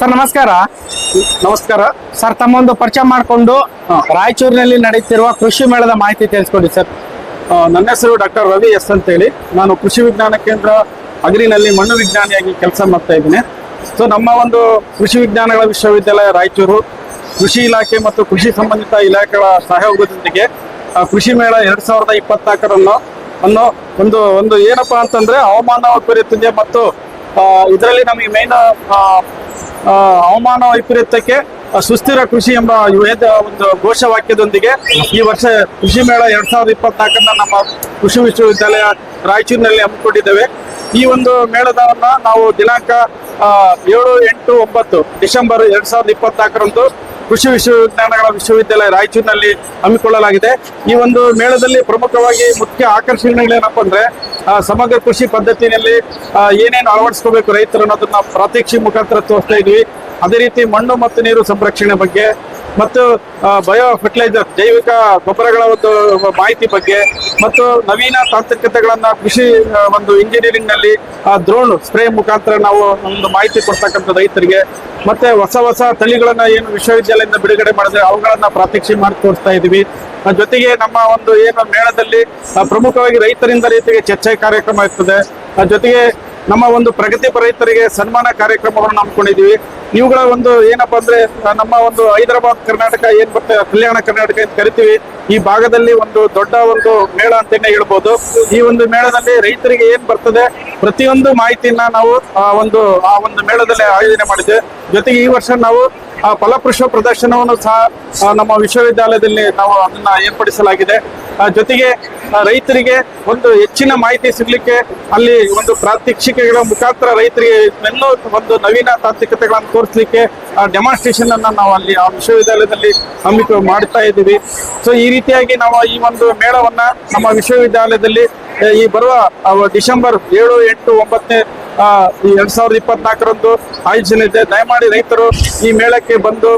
Sir ನಮಸ್ಕಾರ. ನಮಸ್ಕಾರ. Sir ತಮ್ಮೊಂದು ಪರಿಚಯ ಮಾಡಿಕೊಂಡು ರಾಯಚೂರಿನಲ್ಲಿ ನಡೆಯುತ್ತಿರುವ ಕೃಷಿ ಮೇಳದ ಮಾಹಿತಿ ತಿಳಿಸ್ಕೊಡಿ ಸರ್. ನನ್ನ ಹೆಸರು ಡಾಕ್ಟರ್ ರವಿ ಎಸ್ ಅಂತ ಹೇಳಿ ನಾನು ಕೃಷಿ ವಿಜ್ಞಾನ ಕೇಂದ್ರ ಅಗ್ರಿನಲ್ಲಿ ಮಣ್ಣು ವಿಜ್ಞಾನಿಯಾಗಿ ಕೆಲಸ ಮಾಡ್ತಾ ಇದ್ದೀನಿ. ಸೊ ನಮ್ಮ ಒಂದು ಕೃಷಿ ವಿಜ್ಞಾನಗಳ ವಿಶ್ವವಿದ್ಯಾಲಯ ರಾಯಚೂರು ಕೃಷಿ ಇಲಾಖೆ ಮತ್ತು ಕೃಷಿ ಸಂಬಂಧಿತ ಇಲಾಖೆಗಳ ಸಹಯೋಗದೊಂದಿಗೆ ಕೃಷಿ ಮೇಳ ಎರಡ್ ಸಾವಿರದ ಇಪ್ಪತ್ನಾಲ್ಕರನ್ನು ಅನ್ನೋ ಒಂದು ಒಂದು ಏನಪ್ಪಾ ಅಂತಂದ್ರೆ ಹವಾಮಾನ ವೈಪರೀತ್ಯ ಮತ್ತು ಇದರಲ್ಲಿ ನಮಗೆ ಮೇನ್ ಹವಾಮಾನ ವೈಪರೀತ್ಯಕ್ಕೆ ಸುಸ್ಥಿರ ಕೃಷಿ ಎಂಬ ವೇದ ಒಂದು ಘೋಷವಾಕ್ಯದೊಂದಿಗೆ ಈ ವರ್ಷ ಕೃಷಿ ಮೇಳ ಎರಡ್ ಸಾವಿರದ ಇಪ್ಪತ್ನಾಲ್ಕನ್ನ ನಮ್ಮ ಕೃಷಿ ವಿಶ್ವವಿದ್ಯಾಲಯ ರಾಯಚೂರಿನಲ್ಲಿ ಹಮ್ಮಿಕೊಂಡಿದ್ದೇವೆ. ಈ ಒಂದು ಮೇಳದವನ್ನ ನಾವು ದಿನಾಂಕ ಏಳು ಎಂಟು ಒಂಬತ್ತು ಡಿಸೆಂಬರ್ ಎರಡ್ ಸಾವಿರದ ಇಪ್ಪತ್ನಾಲ್ಕರಂದು ಕೃಷಿ ವಿಶ್ವವಿಜ್ಞಾನಗಳ ವಿಶ್ವವಿದ್ಯಾಲಯ ರಾಯಚೂರಿನಲ್ಲಿ ಹಮ್ಮಿಕೊಳ್ಳಲಾಗಿದೆ. ಈ ಒಂದು ಮೇಳದಲ್ಲಿ ಪ್ರಮುಖವಾಗಿ ಮುಖ್ಯ ಆಕರ್ಷಣೆಗಳೇನಪ್ಪ ಅಂದ್ರೆ ಸಮಗ್ರ ಕೃಷಿ ಪದ್ಧತಿಯಲ್ಲಿ ಏನೇನು ಅಳವಡಿಸ್ಕೋಬೇಕು ರೈತರು ಅನ್ನೋದನ್ನ ಪ್ರಾತ್ಯಕ್ಷಿ ಮುಖಾಂತರ ತೋರಿಸ್ತಾ ಇದ್ವಿ. ಅದೇ ರೀತಿ ಮಣ್ಣು ಮತ್ತು ನೀರು ಸಂರಕ್ಷಣೆ ಬಗ್ಗೆ ಮತ್ತು ಬಯೋ ಫರ್ಟಿಲೈಸರ್ ಜೈವಿಕ ಗೊಬ್ಬರಗಳ ಒಂದು ಮಾಹಿತಿ ಬಗ್ಗೆ ಮತ್ತು ನವೀನ ತಾಂತ್ರಿಕತೆಗಳನ್ನ ಕೃಷಿ ಒಂದು ಇಂಜಿನಿಯರಿಂಗ್ನಲ್ಲಿ ದ್ರೋಣ್ ಸ್ಪ್ರೇ ಮುಖಾಂತರ ನಾವು ಒಂದು ಮಾಹಿತಿ ಕೊಡ್ತಕ್ಕಂಥ ರೈತರಿಗೆ ಮತ್ತೆ ಹೊಸ ಹೊಸ ತಳಿಗಳನ್ನ ಏನು ವಿಶ್ವವಿದ್ಯಾಲಯದಿಂದ ಬಿಡುಗಡೆ ಮಾಡಿದ್ರೆ ಅವುಗಳನ್ನ ಪ್ರಾತ್ಯಕ್ಷಿ ಮಾಡಿ ತೋರಿಸ್ತಾ ಇದೀವಿ ಆ, ಜೊತೆಗೆ ನಮ್ಮ ಒಂದು ಏನು ಮೇಳದಲ್ಲಿ ಪ್ರಮುಖವಾಗಿ ರೈತರಿಂದ ರೈತರಿಗೆ ಚರ್ಚೆ ಕಾರ್ಯಕ್ರಮ ಇರ್ತದೆ. ಆ, ಜೊತೆಗೆ ನಮ್ಮ ಒಂದು ಪ್ರಗತಿಪರ ರೈತರಿಗೆ ಸನ್ಮಾನ ಕಾರ್ಯಕ್ರಮಗಳನ್ನು ಹಮ್ಮಿಕೊಂಡಿದ್ದೀವಿ. ಇವುಗಳ ಒಂದು ಏನಪ್ಪಾ ಅಂದ್ರೆ ನಮ್ಮ ಒಂದು ಹೈದರಾಬಾದ್ ಕರ್ನಾಟಕ ಏನ್ ಬರ್ತದೆ, ಕಲ್ಯಾಣ ಕರ್ನಾಟಕ ಅಂತ ಕರಿತೀವಿ. ಈ ಭಾಗದಲ್ಲಿ ಒಂದು ದೊಡ್ಡ ಒಂದು ಮೇಳ ಅಂತಾನೆ ಹೇಳ್ಬೋದು. ಈ ಒಂದು ಮೇಳದಲ್ಲಿ ರೈತರಿಗೆ ಏನ್ ಬರ್ತದೆ, ಪ್ರತಿಯೊಂದು ಮಾಹಿತಿಯನ್ನ ನಾವು ಆ ಒಂದು ಆ ಒಂದು ಮೇಳದಲ್ಲಿ ಆಯೋಜನೆ ಮಾಡಿದ್ದೆ ಜೊತೆಗೆ ಈ ವರ್ಷ ನಾವು ಆ ಫಲಪುಷ್ಪ ಪ್ರದರ್ಶನವನ್ನು ಸಹ ನಮ್ಮ ವಿಶ್ವವಿದ್ಯಾಲಯದಲ್ಲಿ ನಾವು ಅದನ್ನ ಏರ್ಪಡಿಸಲಾಗಿದೆ. ಜೊತೆಗೆ ರೈತರಿಗೆ ಒಂದು ಹೆಚ್ಚಿನ ಮಾಹಿತಿ ಸಿಗಲಿಕ್ಕೆ ಅಲ್ಲಿ ಒಂದು ಪ್ರಾತ್ಯಕ್ಷಿಕೆಗಳ ಮುಖಾಂತರ ರೈತರಿಗೆ ಇನ್ನೂ ಒಂದು ನವೀನ ತಾಂತ್ರಿಕತೆಗಳನ್ನು ತೋರಿಸಲಿಕ್ಕೆ ಡೆಮಾನ್ಸ್ಟ್ರೇಷನ್ ಅನ್ನ ನಾವು ಅಲ್ಲಿ ಆ ವಿಶ್ವವಿದ್ಯಾಲಯದಲ್ಲಿ ಹಮ್ಮಿಕೊ, ಮಾಡ್ತಾ ಇದ್ದೀವಿ. ಸೊ ಈ ರೀತಿಯಾಗಿ ನಾವು ಈ ಒಂದು ಮೇಳವನ್ನ ನಮ್ಮ ವಿಶ್ವವಿದ್ಯಾಲಯದಲ್ಲಿ, ಈ ಬರುವ ಡಿಸೆಂಬರ್ ಏಳು ಎಂಟು ಒಂಬತ್ತನೇ ಎರಡ್ ಸಾವಿರದ ಇಪ್ಪತ್ನಾಲ್ಕರಂದು ಆಯೋಜನೆ ಇದೆ ದಯಮಾಡಿ ರೈತರು ಈ ಮೇಳಕ್ಕೆ ಬಂದು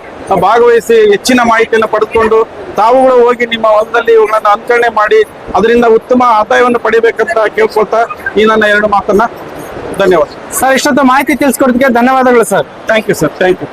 ಭಾಗವಹಿಸಿ ಹೆಚ್ಚಿನ ಮಾಹಿತಿಯನ್ನು ಪಡೆದುಕೊಂಡು ತಾವುಗಳು ಹೋಗಿ ನಿಮ್ಮ ಹೊಲದಲ್ಲಿ ಇವುಗಳನ್ನ ಅನುಕರಣೆ ಮಾಡಿ ಅದರಿಂದ ಉತ್ತಮ ಆದಾಯವನ್ನು ಪಡಿಬೇಕಂತ ಕೇಳ್ಕೊಳ್ತಾ ಈ ನನ್ನ ಎರಡು ಮಾತನ್ನ ಧನ್ಯವಾದ. ಸರ್ ಇಷ್ಟೊಂದು ಮಾಹಿತಿ ತಿಳಿಸ್ಕೊಡೋದಕ್ಕೆ ಧನ್ಯವಾದಗಳು sir. Thank you sir thank you